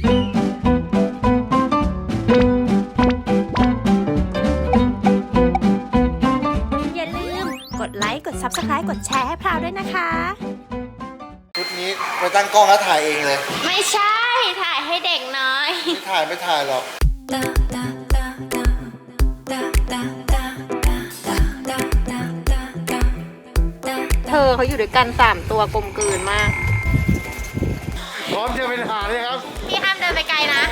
อย่าลืมกดไลค์ กด Subscribe กดแชร์ให้พราวด้วยนะคะ ชุดนี้ไปตั้งกล้องแล้วถ่ายเองเลย ไม่ใช่ถ่ายให้เด็กน้อย ไม่ถ่ายไม่ถ่ายหรอก เธอเขาอยู่ด้วยกัน3ตัวกลมกลืนมาก พร้อมจะเป็นหาเลยครับพี่ห้ามเดิ นไปไกลนะ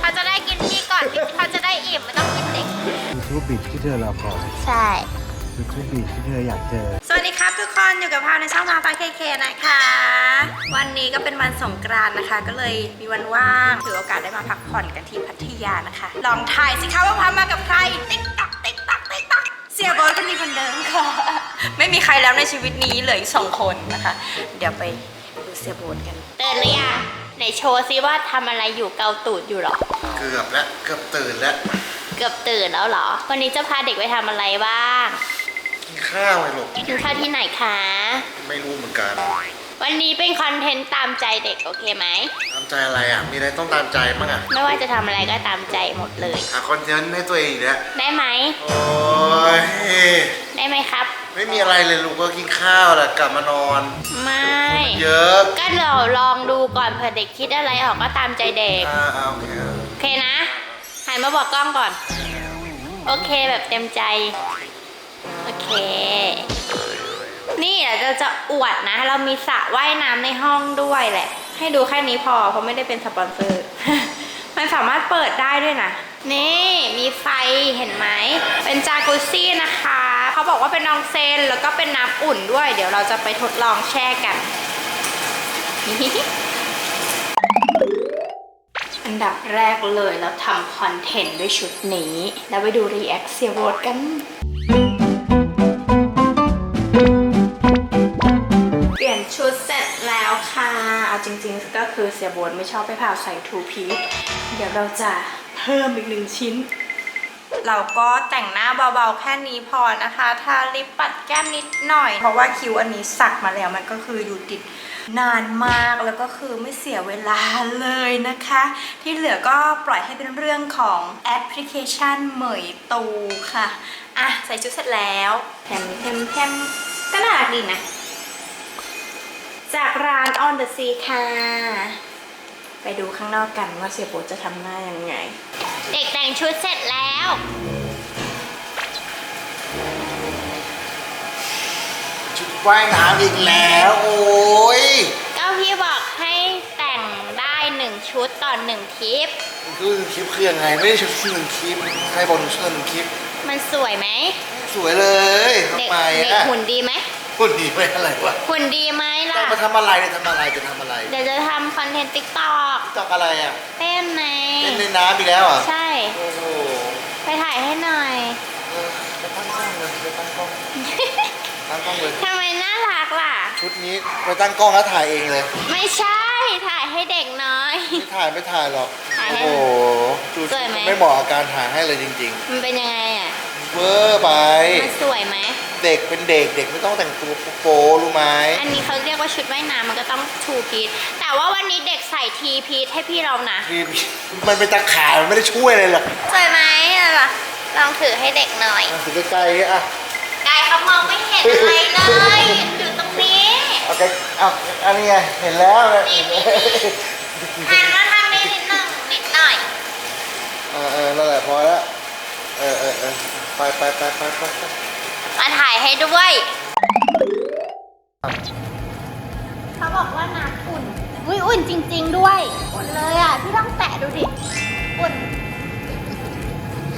เขาจะได้กินพี่ก่อนเขาจะได้อิ่มไม่ต้องกินเด็กคือทูบบิชที่เธอรอคอยใช่คือทูบบิชที่เธออยากเจอ สวัสดีครับทุกคนอยู่กับพาวในช่องมาฟ้าเคเคนะคะ วันนี้ก็เป็นวันสงกรานต์นะคะ ก็เลยมีวันว่างถือโอกาสได้มาพักผ่อนกันที่พัทยานะคะ ลองถ่ายสิคะว่าพามากับใครติ๊กตักติ๊กตักติ๊กตักเสียโบอยก็มีคนเดิมค่ะ ไม่มีใครแล้วในชีวิตนี้เหลืออีกสองคนนะคะ เดี๋ยวไปดูเสียโบนกันเตือนหรือยัง ไหนโชว์ซิว่าทำอะไรอยู่เกาตูดอยู่หรอ เกือบแล้วเกือบตื่นแล้วเกือบตื่นแล้วเหรอ วันนี้จะพาเด็กไปทำอะไรบ้าง กินข้าวไงลูกกินข้าวที่ไหนคะ ไม่รู้เหมือนกันวันนี้เป็นคอนเทนต์ตามใจเด็กโอเคไหม ตามใจอะไรอะ มีอะไรต้องตามใจบ้างอะไม่ว่าจะทำอะไรก็ตามใจหมดเลย หาคอนเทนต์ให้ตัวเองอีกแล้วได้ไหม โอ้ยได้ไหมครับ ไม่มีอะไรเลยลูกก็กินข้าวแหละกลับมานอน ไม่ เยอะก็เราลองดูก่อนเผื่อเด็กคิดอะไรออกก็ตามใจเด็ก อ่าอ่าโอเคโอเคนะหันมาบอกกล้องก่อน โอเคแบบเต็มใจ โอเค นี่เดี๋ยวเราจะอวดนะ เรามีสระว่ายน้ำในห้องด้วยแหละ ให้ดูแค่นี้พอ เพราะไม่ได้เป็นสปอนเซอร์ มันสามารถเปิดได้ด้วยนะ นี่มีไฟเห็นไหม เป็นจากุซซี่นะคะ เขาบอกว่าเป็นนองเซนแล้วก็เป็นน้ำอุ่นด้วย เดี๋ยวเราจะไปทดลองแช่กัน อันดับแรกเลยเราทำคอนเทนต์ด้วยชุดนี้ แล้วไปดูรีแอคเซียโรดกันเปลี่ยนชุดเสร็จแล้วค่ะ เอาจริงๆก็คือเสียโบนไม่ชอบไปผ่าใส่ทูพีเดี๋ยวเราจะเพิ่มอีกหนึ่งชิ้น เราก็แต่งหน้าเบาๆแค่นี้พอนะคะ ทาลิปปัดแก้มนิดหน่อย เพราะว่าคิ้วอันนี้สักมาแล้วมันก็คืออยู่ติดนานมากแล้วก็คือไม่เสียเวลาเลยนะคะ ที่เหลือก็ปล่อยให้เป็นเรื่องของแอปพลิเคชันเหมยตูค่ะ อะ ใส่ชุดเสร็จแล้วแถมแถมแถมก็น่ารักดีนะ จากร้าน On the Sea ค่ะ ไปดูข้างนอกกันว่าเสียโบจะทำหน้ายังไง เด็กแต่งชุดเสร็จแล้ว ชุดว่ายน้ำอีกแล้ว โอ้ยก็พี่บอกให้แต่งได้หนึ่งชุดต่อหนึ่งทริป คือคลิปคือยังไง ไม่ได้ชุดหนึ่งคลิปใครบอกหนูชุดหนึ่งคลิป มันสวยไหม สวยเลยทำเด็กไมเด็กอะหุ่นดีไหมหุ่นดีไปอะไรวะหุ่นดีไหมล่ะ จะมาทำอะไรเนี่ยทำอะไรจะทำอะไรเดี๋ยวจะทำคอนเทนต์ติ๊กตอกจอกอะไรอะ เต้นไหมเล่นในน้ำอีกแล้วเหรอะ ใช่โอ้โหไปถ่ายให้หน่อยเออไปตั้งกล้องเลยไปตั้งกล้องตั้งกล้องเลยทำไมน่ารักล่ะ ชุดนี้ไปตั้งกล้องแล้วถ่ายเองเลยไม่ใช่ถ่ายให้เด็กน้อย ไม่ถ่ายไม่ถ่ายหรอกถ่ายให้โอ้โหดูสวยไหม ไม่เหมาะกับการถ่ายให้เลยจริงมันเป็นยังไงอะๆเวอร์ไปมันสวยไหมเด็กเป็นเด็กเด็กไม่ต้องแต่งตัวโป๊ะรู้ไหมอันนี้เขาเรียกว่าชุดว่ายน้ำมันก็ต้องทูพีทแต่ว่าวันนี้เด็กใส่ทีพีทให้พี่เรานะ คือมันเป็นตะข่ายมันไม่ได้ช่วยอะไรหรอกสวยไหมล่ะ ลองถือให้เด็กหน่อย อะถือใกล้ๆอะกายเขามองไม่เห็นอะไรเลยอยู่ตรงนี้เอาใกล้เอาอันนี้ไงเห็นแล้วนะนี่นี่หันมาทางนี้นิดหนึ่งนิดหน่อย เออเออนั่นแหละพอแล้วเออเออเออไปไปไปไปไปไปมาถ่ายให้ด้วย เขาบอกว่าน้ำอุ่น อุ้ยอุ่นจริง ๆ ด้วย อุ่นเลยอะ พี่ต้องแตะดูดิ อุ่น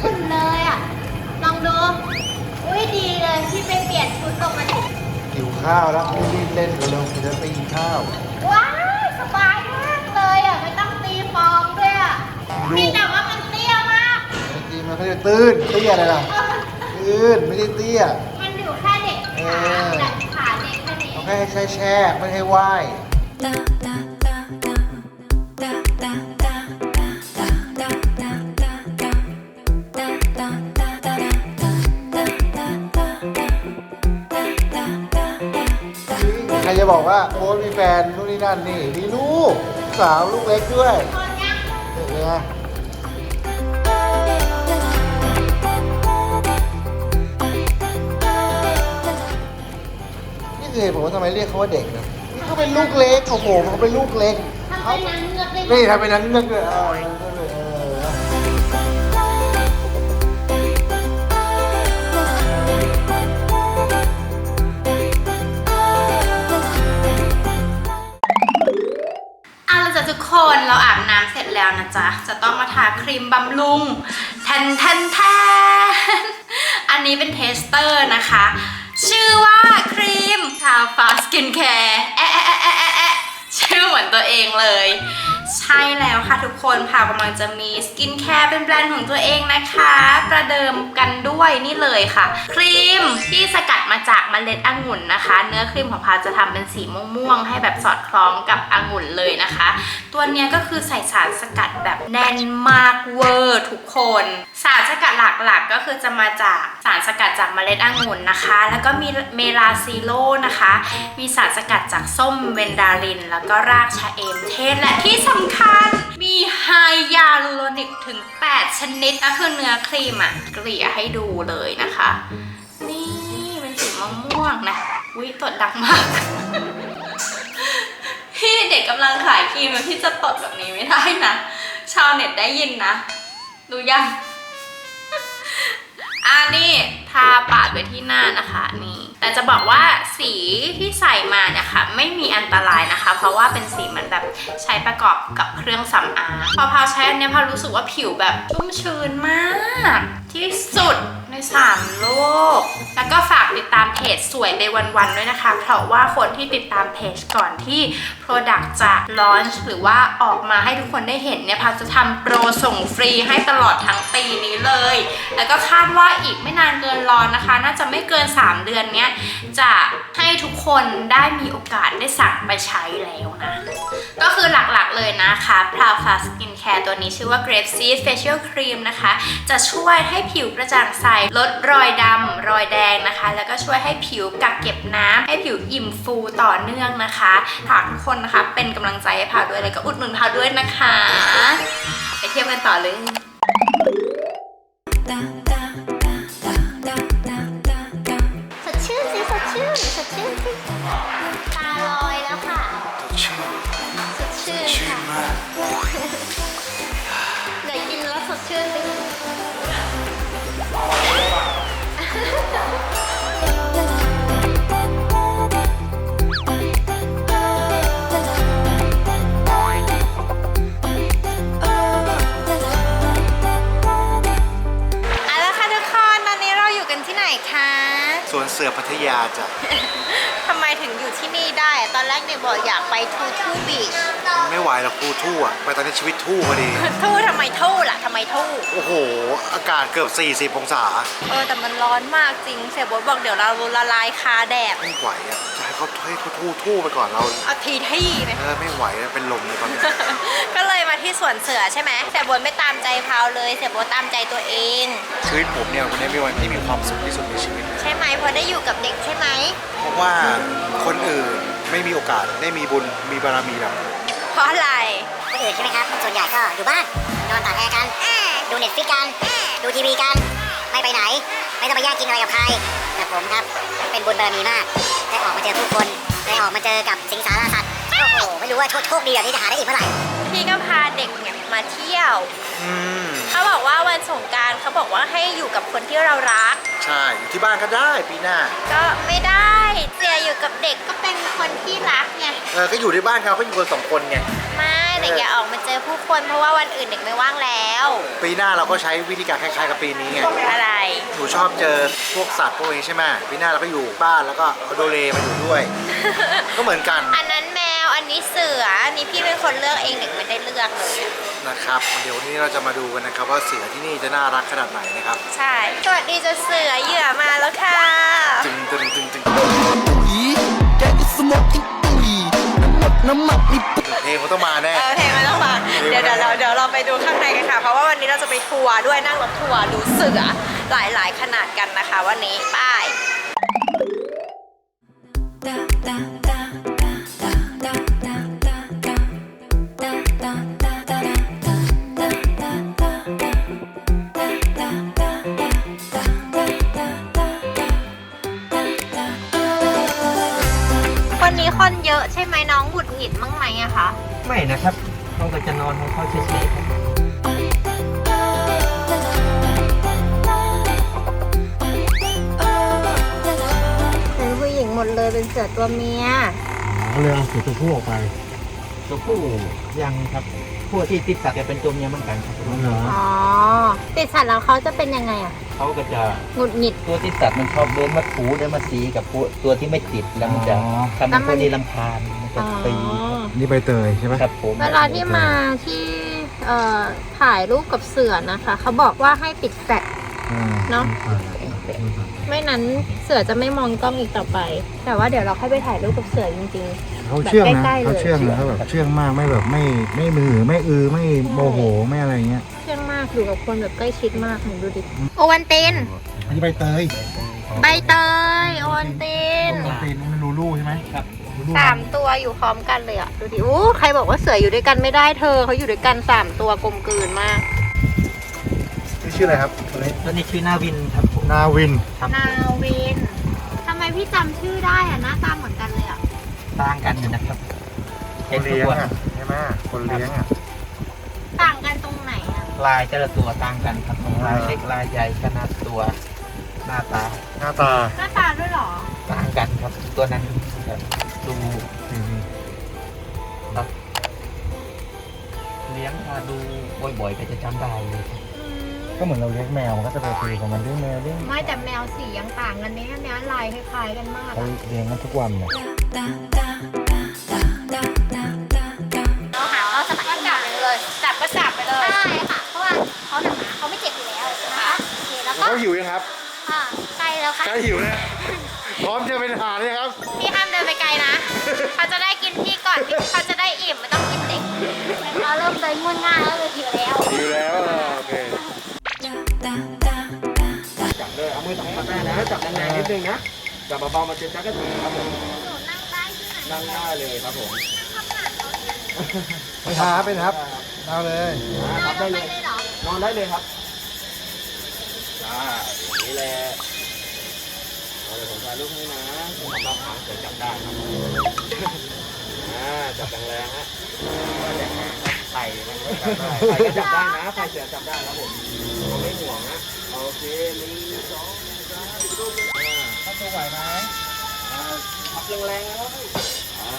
อุ่นเลยอะ ลองดู อุ้ยดีเลยพี่ไปเปลี่ยนชุดลงมาดิหิวข้าวแล้วรีบเล่นเร็วๆจะไปกินข้าว ว้าวสบายมากเลยอะไม่ต้องตีฟองด้วยอะลูกนี่แต่ว่ามันเตี้ยมากไอ้จีมันก็จะตื้นเตี้ยอะไรล่ะเออมันตื้นไม่ได้เตี้ย มันอยู่แค่เด็กขาเออ แต่ขาเด็กแค่นี้ เขาแค่ให้ใช้แช่ไม่ให้ไหว้ใครจ บอกว่าโค้ชมีแฟนนู่นนี่นั่นนี่มีลูกสาวลูกเล็กด้วยคนยังคเนี่ยนี่คือเหตุผมว่าทำไมเรียกเขาว่าเด็กนะนี่เขาเป็นลูกเล็กโอ้โหเขาเป็นลูกเล็ก ทำเป็นนางเงือกได้ไหม นี่ทำเป็นนั้นเงือกเลยเออนั่นก็เลยเออ คนเราอาบน้ำเสร็จแล้วนะจ๊ะ จะต้องมาทาครีมบำรุงแทนแทนแทนอันนี้เป็นเทสเตอร์นะคะ ชื่อว่าครีมทาฟ้าสกินแคร์แอะแอะแอะแอะแอะแอะชื่อเหมือนตัวเองเลย ใช่แล้วค่ะทุกคนค่ะกำลังจะมีสกินแคร์เป็นแบรนด์ของตัวเองนะคะ ประเดิมกันด้วยนี่เลยค่ะ ครีมที่สกัดมาจากเมล็ดองุ่นนะคะ เนื้อครีมของพาจะทำเป็นสีม่วงๆให้แบบสอดคล้องกับองุ่นเลยนะคะ ตัวเนี้ยก็คือใส่สารสกัดแบบแน่นมากเวอร์ทุกคน สารสกัดหลักๆก็คือจะมาจากสารสกัดจากเมล็ดองุ่นนะคะ แล้วก็มีเมลาซิโลนะคะ มีสารสกัดจากส้มเวนดาริน แล้วก็รากชาเอมเทศและที่สำคัญมีไฮยาลูโรนิกถึง 8 ชนิดก็คือเนื้อครีมอะเกลี่ยให้ดูเลยนะคะ มะม่วงนะวิตดดังมาก พี่เด็กกำลังขายครีมแล้วพี่จะตดแบบนี้ไม่ได้นะ ชาวเน็ตได้ยินนะรู้ยังอ่านี่ทาปาดไว้ที่หน้านะคะนี่ แต่จะบอกว่าสีที่ใส่มาเนี่ยค่ะไม่มีอันตรายนะคะ เพราะว่าเป็นสีเหมือนแบบใช้ประกอบกับเครื่องสำอางพอพาวใช้อันนี้พาวรู้สึกว่าผิวแบบชุ่มชื้นมาก ที่สุดในสามโลก ก็ฝากติดตามเพจสวยในวันๆด้วยนะคะ เพราะว่าคนที่ติดตามเพจก่อนที่ Product จะลอนช์หรือว่าออกมาให้ทุกคนได้เห็นเนี่ยพาวจะทำโปรส่งฟรีให้ตลอดทั้งปีนี้เลย แล้วก็คาดว่าอีกไม่นานเกินรอนะคะ น่าจะไม่เกิน 3 เดือนเนี้ยจะให้ทุกคนได้มีโอกาสได้สั่งไปใช้แล้วนะ ก็คือหลักๆเลยนะคะ p r o u f a Skin Care ตัวนี้ชื่อว่า Grape Seed Facial Cream นะคะ จะช่วยให้ผิวกระจ่างใสลดรอยดำรอยแดงนะคะ แล้วก็ช่วยให้ผิวกักเก็บน้ำให้ผิวอิ่มฟูต่อเนื่องนะคะฝากทุกคนนะคะเป็นกำลังใจให้พาวด้วยแล้วก็อุดหนุนพาวด้วยนะคะ ไปเที่ยวกันต่อเลยสดชื่นสิสดชื่นสดชื่นสิตาลอยแล้วค่ะสดชื่นค่ะเดี๋ยวกินแล้วสดชื่นสิ คะสวนเสือพัทยาจ้ะ ทำไมถึงอยู่ที่นี่ได้ ตอนแรกเนี่ยบอกอยากไปทูทูบีชไม่ไหวหรอกกูทู่อะไปตอนนี้ชีวิตทู่พอดี ทูทำไมทูล่ะทำไมทูโอ้โห อากาศเกือบ 40 องศา เออแต่มันร้อนมากจริง เสียโบทบอกเดี๋ยวเราละลายคาแดด ไม่ไหวอะจะให้ เขาให้เขาทู่ทู่ไปก่อนเราเอาทีที่ไหมเออไม่ไหวอะเป็นลมเลยตอนนี้ ก็เลยมาที่สวนเสือใช่ไหมเสียโบทไม่ตามใจพาวเลย เสียโบทตามใจตัวเอง ชีวิตผมเนี่ยวันนี้เป็นวันที่มีความสุขที่สุดในชีวิตเลยใช่ไหมเพราะได้อยู่กับเด็กใช่ไหม เพราะว่าคนอื่นไม่มีโอกาสได้มีบุญมีบารมีแบบผมเพราะอะไร คนอื่นใช่ไหมครับ ส่วนใหญ่ก็อยู่บ้าน นอนตากแอร์กัน ดูเน็ตฟิกกัน ดูทีวีกัน ไม่ไปไหน ไม่ต้องไปแย่งกินอะไรกับใคร แต่ผมครับ เป็นบุญบารมีมาก ได้ออกมาเจอผู้คน ได้ออกมาเจอกับสิงสารสัตว์ โอ้โห ไม่รู้ว่าโชคโชคดีแบบนี้จะหาได้อีกเมื่อไหร่ พี่ก็พาเด็กเนี่ยมาเที่ยว อืมเขาบอกว่าวันสงกรารเขาบอกว่าให้อยู่กับคนที่เรารัก ใช่อยู่ที่บ้านก็ได้ปีหน้า ก็ไม่ได้เสียอยู่กับเด็กก็เป็นคนที่รักไง เออก็อยู่ที่บ้านเขาก็อยู่กันสองคนไง ไม่เด็กอย่าออกมาเจอผู้คนเพราะว่าวันอื่นเด็กไม่ว่างแล้ว ปีหน้าเราก็ใช้วิธีการคล้ายๆกับปีนี้ไง อะไร หนูชอบเจอพวกสัตว์พวกนี้ใช่ไหมปีหน้าเราก็อยู่บ้านแล้วก็เอาโดเรมาอยู่ด้วย ก็เหมือนกัน อันนั้น แมวอันนี้เสืออันนี้พี่เป็นคนเลือกเองเด็กไม่ได้เลือกเลย นะครับเดี๋ยววันนี้เราจะมาดูกันนะครับ ว่าเสือที่นี่จะน่ารักขนาดไหนนะครับใช่ สวัสดีเจะเสือเหยื่อมาแล้วค่ะ จึงจึงจึงจึงปุ๋ยแกอิสโมกิปุ๋ยน้ำหมดน้ำหมักนี่เพลงมันต้องมาแน่ เออเพลงไม่ต้องฟังเดี๋ยวเดี๋ยวเราเดี๋ยวเราไปดูข้างในกันค่ะ เพราะว่าวันนี้เราจะไปทัวร์ด้วยนั่งรถทัวร์ดูเสือหลายๆ ขนาดกันนะคะ วันนี้ไป้ายเอนของเขาเฉยๆครับเป็นผู้หญิงหมดเลยเป็นเสือตัวเมียเขาเลยเอาเสือตัวผู้ออกไป ตัวผู้ยังครับพวกที่ติดสัตว์จะเป็นตัวเมียเหมือนกันครับเหรออ๋อติดสัตว์แล้วเขาจะเป็นยังไงอะเขาก็จะหงุดหงิดตัวที่สัตว์มันชอบเดินมาถูเดินมาสีกับพวกตัวที่ไม่ติดแล้วมันจะทำให้พวกนี้ลำพานมันจะอ๋ อตีนี่ใบเตยใช่ไหมครับผมเวลาที่มาที่เอ่อถ่ายรูปกับเสือนะคะ เขาบอกว่าให้ปิดแฟลชอ่าเนอะไม่นั้นเสือจะไม่มองกล้องอีกต่อไป แต่ว่าเดี๋ยวเราค่อยไปถ่ายรูปกับเสือจริง เขาเชื่องแบบนะใกล้ๆเลย เขาเชื่องนะเขาแบบเชื่องมากไม่แบบไม่ไม่มือไม่อือไม่โมโหไม่อะไรเงี้ยๆ เชื่องมากอยู่กับคนแบบใกล้ชิดมากหนูดูดิโอวันตินอันนี้ใบเตยใบเตยโอวันตินปกตินี่มันลูลูใช่ไหมครับลูลู สามตัวอยู่พร้อมกันเลยอะ ดูดิอู้ใครบอกว่าเสืออยู่ด้วยกันไม่ได้เธอเขาอยู่ด้วยกันสามตัวกลมกลืนมาก นี่ชื่ออะไรครับตัวนี้ตัวนี้ชื่อนาวินครับผมนาวินครับนาวินทำไมพี่จำชื่อได้อะหน้าตาเหมือนกันเลยอะต่างกันอยู่นะครับคเห็นนทุกเลี้ยงตัวอะใช่ไหมคนเลี้ยงอะ ต่างกันตรงไหนอะลายแต่ละตัวต่างกันครับลายเล็กลายใหญ่ขนาดตัวหน้าตาหน้าตาหน้าตาด้วยเหรอ ต่างกันครับตัวนั้นจะ ดูอืมเลี้ยงมาดูบ่อยๆก็จะจำได้เลยครับก็เหมือนเราเลี้ยงแมวมันก็จะไปคุยกับมันเลี้ยงแมวเลี้ยงไม่แต่แมวสียังต่างกันเนี่ยเนี้ยลายคล้ายๆกันมากเขาเลี้ยงกันทุกวันเนี่ยเราหาเขาสมัครก็จับไปเลยจับก็จับไปเลยใช่ค่ะเพราะว่าเขาหนักหนาเขาไม่เจ็บอยู่แล้วนะคะโอเคแล้วก็เขาหิวยังครับอ่าใกล้แล้วค่ะใกล้หิวนะพร้อมจะเป็นอาหารเลยครับพี่ห้ามเดินไปไกลนะ เขาจะได้กินพี่ก่อนพี่เขาจะได้อิ่มไม่ต้องกินเด็กเราเริ่มเดินง่วนง่ายแล้วเลยหิวแล้วหิวแล้วอะโอเคจับเลยเอามือจับมาได้นะจับแรงๆนิดนึงนะจับเบาๆมาเจนจักรจีครับผมนั่งได้เลยครับผมไม่ท้าเป็นครับเอาเลยครับได้เลยนอนได้เลยครับจ้าอย่างนี้แหละ เดี๋ยวผมถ่ายรูปให้นะผมรับหางเสือจับได้ครับอ่าจับแรงๆฮะไข่มันก็จับได้ไข่ก็จับได้นะไข่เสือจับได้ครับผมเราไม่ห่วงนะโอเคหนึ่งสองสามรูปอ่าถ้าตัวไหวไหมอ่าพับแรงๆครับอ่า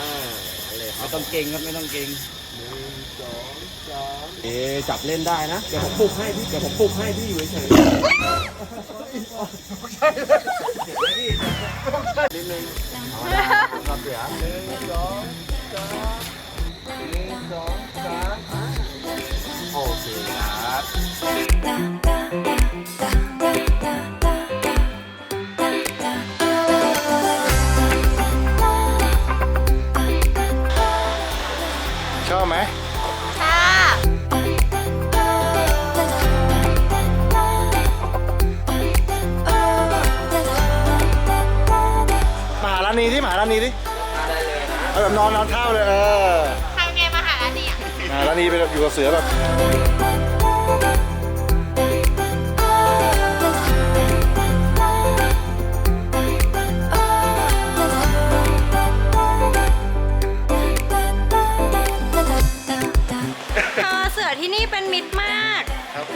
เอาเลยไม่ต้องเก่งครับไม่ต้องเก่งหนึ่งสองสามเอ๊จับเล่นได้นะ เดี๋ยวผมปลุกให้พี่ เดี๋ยวผมปลุกให้พี่อยู่เฉย ค อาแบบนอนนอนเท่าเลยเออทำไงมาหาอันนี้อะมาร้านนี้ไปแบบอยู่กับเสือแบบเออเสือที่นี่เป็นมิตรมาก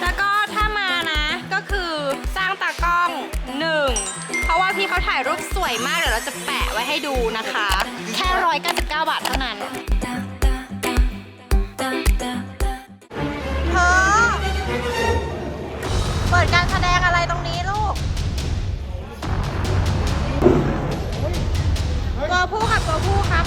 แล้วก็ถ้ามานะ ก็คือสร้างตากล้อง หนึ่งเพราะว่าพี่เขาถ่ายรูปสวยมากเดี๋ยวเราจะแปะไว้ให้ดูนะคะ แค่ร้อยเก้าสิบเก้าบาทเท่านั้นเธอเปิดการแสดงอะไรตรงนี้ลูกตัวผู้กับตัวผู้ครับ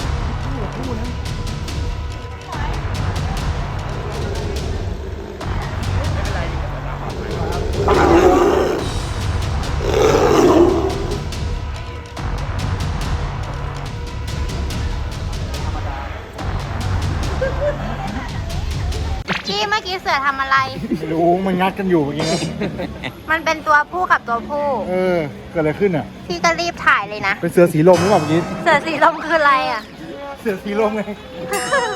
เมื่อกี้เสือทำอะไร ไม่รู้มันงัดกันอยู่เมื่อกี้นะมันเป็นตัวผู้กับตัวผู้ เออเกิดอะไรขึ้นอะ พี่ก็รีบถ่ายเลยนะ เป็นเสือสีลมหรือเปล่าเมื่อกี้ เสือสีลมคืออะไรอะ เสือสีลมไง เ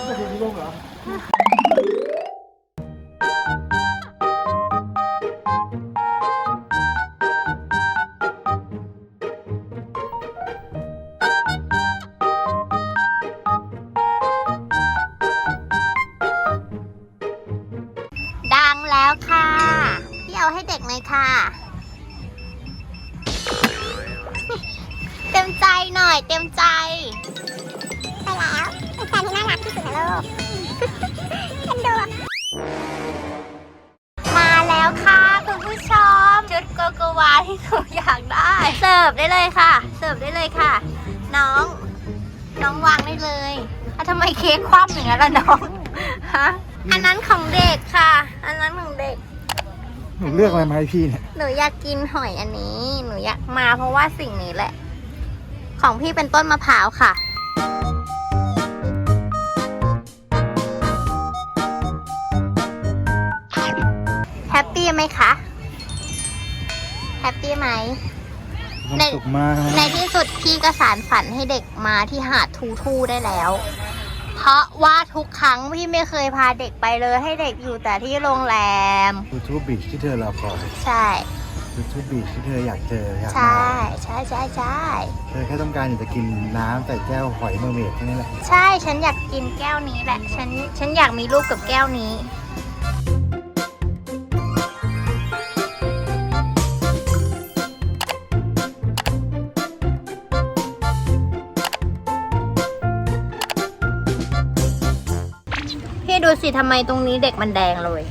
สือสีลมเหรอ ที่หนูอยากได้ เสิร์ฟได้เลยค่ะ เสิร์ฟได้เลยค่ะ น้อง น้องวางได้เลยอะทำไมเค้กคว่ำอย่างนั้นล่ะน้อง ฮะ อันนั้นของเด็กค่ะ อันนั้นของเด็ก หนูเลือกอะไรมาให้พี่เนี่ย หนูอยากกินหอยอันนี้ หนูอยากมาเพราะว่าสิ่งนี้แหละ ของพี่เป็นต้นมะพร้าวค่ะ แฮปปี้ไหมคะ แฮปปี้ไหม ความในสุขมากในที่สุดพี่ก็สารฝันให้เด็กมาที่หาดทูทูได้แล้ว เพราะว่าทุกครั้งพี่ไม่เคยพาเด็กไปเลยให้เด็กอยู่แต่ที่โรงแรมทูทูบีชที่เธอรอคอยใช่ทูทูบีชที่เธออยากเจออยากใช่ มาใช่ใช่ใช่ เธอแค่ต้องการอยากจะกินน้ำใส่แก้วหอยเมอร์เมดแค่นี้แหละ ใช่ ฉันอยากกินแก้วนี้แหละ ฉัน ฉันอยากมีลูกกับแก้วนี้ สิทำไมตรงนี้เด็กมันแดงเลย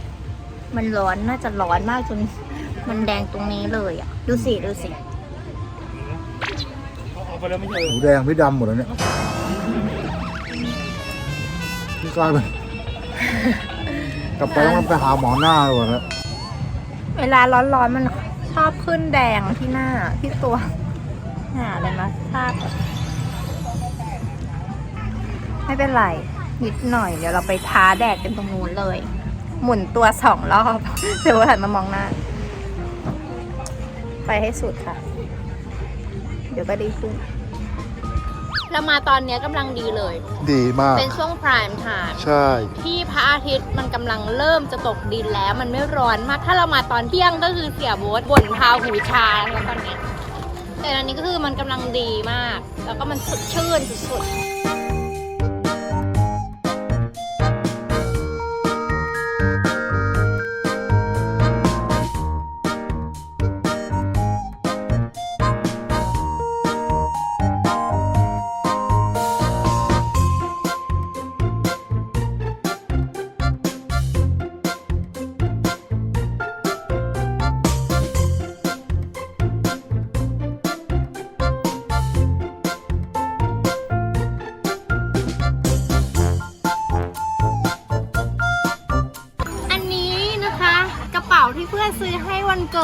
มันร้อนน่าจะร้อนมากจนมันแดงตรงนี้เลยอะ ดูสิดูสิหมูแดงพี่ดำหมดแล้วเนี่ยพี่กลายเป็นกลับไปต้องไปหาหมอหน้าเลยนะเวลาร้อนๆมันชอบขึ้นแดงที่หน้าที่ตัวหาอะไรมาทาบไม่เป็นไร นิดหน่อย เดี๋ยวเราไปท้าแดดกันตรงนู้นเลย หมุนตัวสองรอบเดี๋ยวหันมามองหน้า ไปให้สุดค่ะ เดี๋ยวก็ดีขึ้นเรามาตอนเนี้ยกำลังดีเลย ดีมาก เป็นช่วงพรายม์ไทม์ใช่ ที่พระอาทิตย์มันกำลังเริ่มจะตกดินแล้วมันไม่ร้อนมาก ถ้าเรามาตอนเที่ยงก็คือเสียโบทบ่นพาวหูชาแล้วตอนเนี้ยแต่อันนี้ก็คือมันกำลังดีมาก แล้วก็มันสดชื่นสุดๆ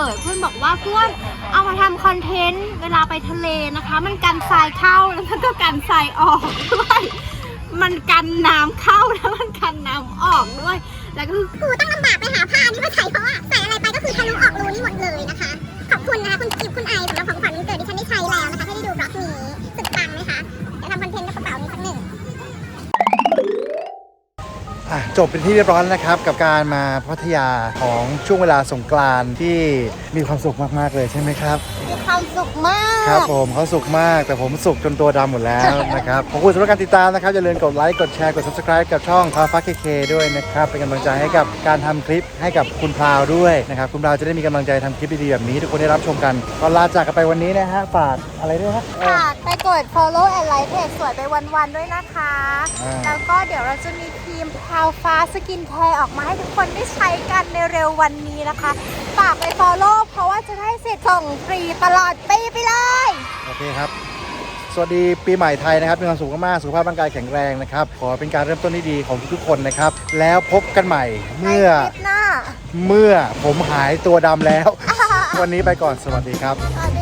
เกิดเพื่อนบอกว่าเพื่อนเอามาทำคอนเทนต์เวลาไปทะเลนะคะ มันกันทรายเข้าแล้วมันก็กันทรายออกด้วยมันกันน้ำเข้าแล้วมันกันน้ำออกด้วย แล้วก็คือกูต้องลำบากไปหาผ้านี่มาใส่เพราะว่าใส่อะไรไปก็คือทะลุออกรูนี่หมดเลยนะคะ ขอบคุณนะคะคุณกิฟคุณไอสำหรับของขวัญวันเกิดที่ฉันได้ใช้แล้วนะคะให้ได้ดูบล็อกนี้ จบเป็นที่เรียบร้อยแล้วนะครับ กับการมาพัทยาของช่วงเวลาสงกรานต์ที่มีความสุขมาก ๆ เลยใช่ไหมครับ มีความสุขมาก ครับผมเขาสุขมากแต่ผมสุขจนตัวดำหมดแล้วนะครับ ขอบคุณสำหรับการติดตามนะครับ อย่าลืมกดไลค์ กดแชร์ กด subscribe กับช่องพาฟ้าเคเคด้วยนะครับ เป็นกำลังใจให้กับการทำคลิปให้กับคุณพราวด้วยนะครับ คุณพราวจะได้มีกำลังใจทำคลิปดีๆแบบนี้ทุกคนได้รับชมกันก่อนลาจากกันไปวันนี้นะฮะฝากอะไรด้วยฮะเออฝากไปกด follow and like เพจสวยไปวันๆด้วยนะคะอ่าแล้วก็เดี๋ยวเราจะมีครี มพาวฟ้าสกินแคร์ออกมาให้ทุกคนได้ใช้กันในเร็ววันนี้นะคะ ฝากไป follow เพราะว่าจะได้สิทธิ์ส่งฟรีตลอดปีไปเลย โอเคครับ สวัสดีปีใหม่ไทยนะครับมีความสุขมากๆสุขภาพร่างกายแข็งแรงนะครับ ขอเป็นการเริ่มต้นที่ดีของทุกๆคนนะครับ แล้วพบกันใหม่เมื่อ ในคลิปหน้า เมื่อผมหายตัวดำแล้ว วันนี้ไปก่อนสวัสดีครับ ส